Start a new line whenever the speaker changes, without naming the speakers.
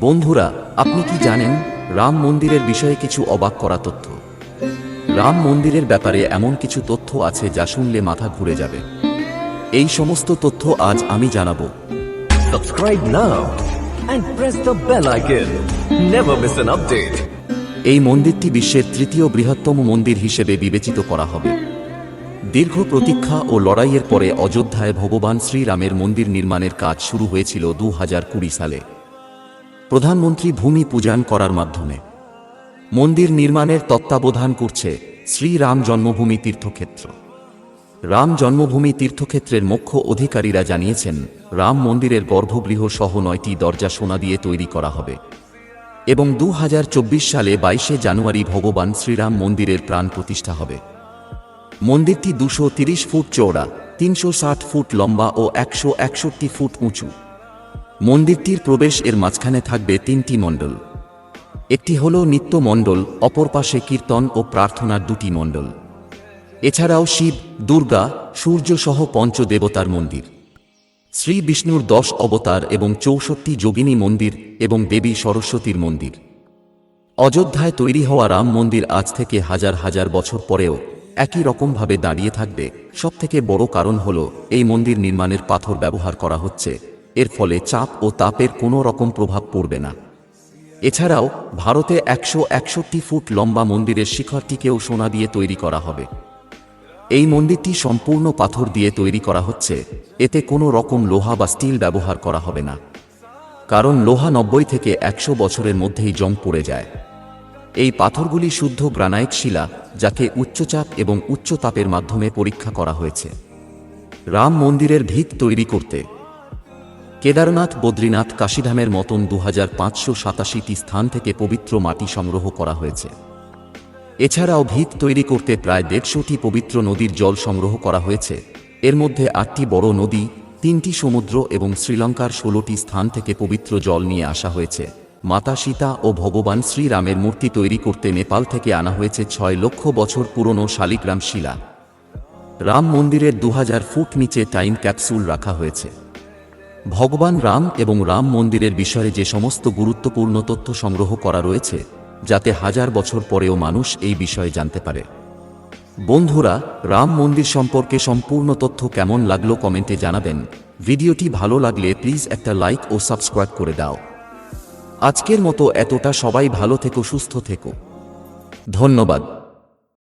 বন্ধুরা আপনি কি জানেন রাম মন্দিরের বিষয়ে কিছু অবাক করা তথ্য? রাম মন্দিরের ব্যাপারে এমন কিছু তথ্য আছে যা শুনলে মাথা ঘুরে যাবে। এই সমস্ত তথ্য আজ আমি জানাব. এই মন্দিরটি বিশ্বের তৃতীয় বৃহত্তম মন্দির হিসেবে বিবেচিত করা হবে। দীর্ঘ প্রতীক্ষা ও লড়াইয়ের পরে অযোধ্যায় ভগবান শ্রীরামের মন্দির নির্মাণের কাজ শুরু হয়েছিল দু কুড়ি সালে। প্রধানমন্ত্রী ভূমি পূজন করার মাধ্যমে। মন্দির নির্মাণের তত্ত্বাবধান করছে শ্রীরাম জন্মভূমি তীর্থক্ষেত্র। রাম জন্মভূমি তীর্থক্ষেত্রের মুখ্য অধিকারীরা জানিয়েছেন, রাম মন্দিরের গর্ভগৃহ সহ নয়টি দরজা সোনা দিয়ে তৈরি করা হবে। এবং দু হাজার চব্বিশ সালে বাইশে জানুয়ারি ভগবান শ্রীরাম মন্দিরের প্রাণ প্রতিষ্ঠা হবে। মন্দিরটি দুশো ফুট চওড়া, তিনশো ফুট লম্বা ও একশো একষট্টি ফুট উঁচু। মন্দিরটির প্রবেশ এর মাঝখানে থাকবে তিনটি মণ্ডল। একটি হল নিত্য মণ্ডল, অপর পাশে কীর্তন ও প্রার্থনার দুটি মণ্ডল। এছাড়াও শিব, দুর্গা, সূর্য সহ পঞ্চদেবতার মন্দির। শ্রী বিষ্ণুর দশ অবতার এবং চৌষট্টি যোগিনী মন্দির এবং দেবী সরস্বতীর মন্দির। অযোধ্যায় তৈরি হওয়া রাম মন্দির আজ থেকে হাজার হাজার বছর পরেও একই রকমভাবে দাঁড়িয়ে থাকবে। সবথেকে বড় কারণ হল এই মন্দির নির্মাণের পাথর ব্যবহার করা হচ্ছে। এর ফলে চাপ ও তাপের কোনো রকম প্রভাব পড়বে না। এছাড়াও, ভারতে একশো একষট্টি ফুট লম্বা মন্দিরের শিখরটিকেও সোনা দিয়ে তৈরি করা হবে। এই মন্দিরটি সম্পূর্ণ পাথর দিয়ে তৈরি করা হচ্ছে। এতে কোনো রকম লোহা বা স্টিল ব্যবহার করা হবে না। কারণ লোহা নব্বই থেকে একশো বছরের মধ্যেই জং পড়ে যায়। এই পাথরগুলি শুদ্ধ গ্রানাইট শিলা, যাকে উচ্চচাপ এবং উচ্চ তাপের মাধ্যমে পরীক্ষা করা হয়েছে। রাম মন্দিরের ভিত তৈরি করতে কেদারনাথ, বদ্রীনাথ, কাশীধামের মতন দু হাজার স্থান থেকে পবিত্র মাটি সংগ্রহ করা হয়েছে। এছাড়াও ভিত তৈরি করতে প্রায় দেড়শোটি পবিত্র নদীর জল সংগ্রহ করা হয়েছে। এর মধ্যে আটটি বড় নদী, তিনটি সমুদ্র এবং শ্রীলঙ্কার ষোলোটি স্থান থেকে পবিত্র জল নিয়ে আসা হয়েছে। মাতা সীতা ও ভগবান শ্রীরামের মূর্তি তৈরি করতে নেপাল থেকে আনা হয়েছে ছয় লক্ষ বছর পুরনো শালিগ্রাম শিলা। রাম মন্দিরের দু ফুট নিচে টাইম ক্যাপসুল রাখা হয়েছে। ভগবান রাম এবং রাম মন্দিরের বিষয়ে যে সমস্ত গুরুত্বপূর্ণ তথ্য সংগ্রহ করা রয়েছে, যাতে হাজার বছর পরেও মানুষ এই বিষয়ে জানতে পারে। বন্ধুরা, রাম মন্দির সম্পর্কে সম্পূর্ণ তথ্য কেমন লাগল কমেন্টে জানাবেন। ভিডিওটি ভালো লাগলে প্লিজ একটা লাইক ও সাবস্ক্রাইব করে দাও। আজকের মতো এতটা, সবাই ভালো থেকো, সুস্থ থেকো। ধন্যবাদ।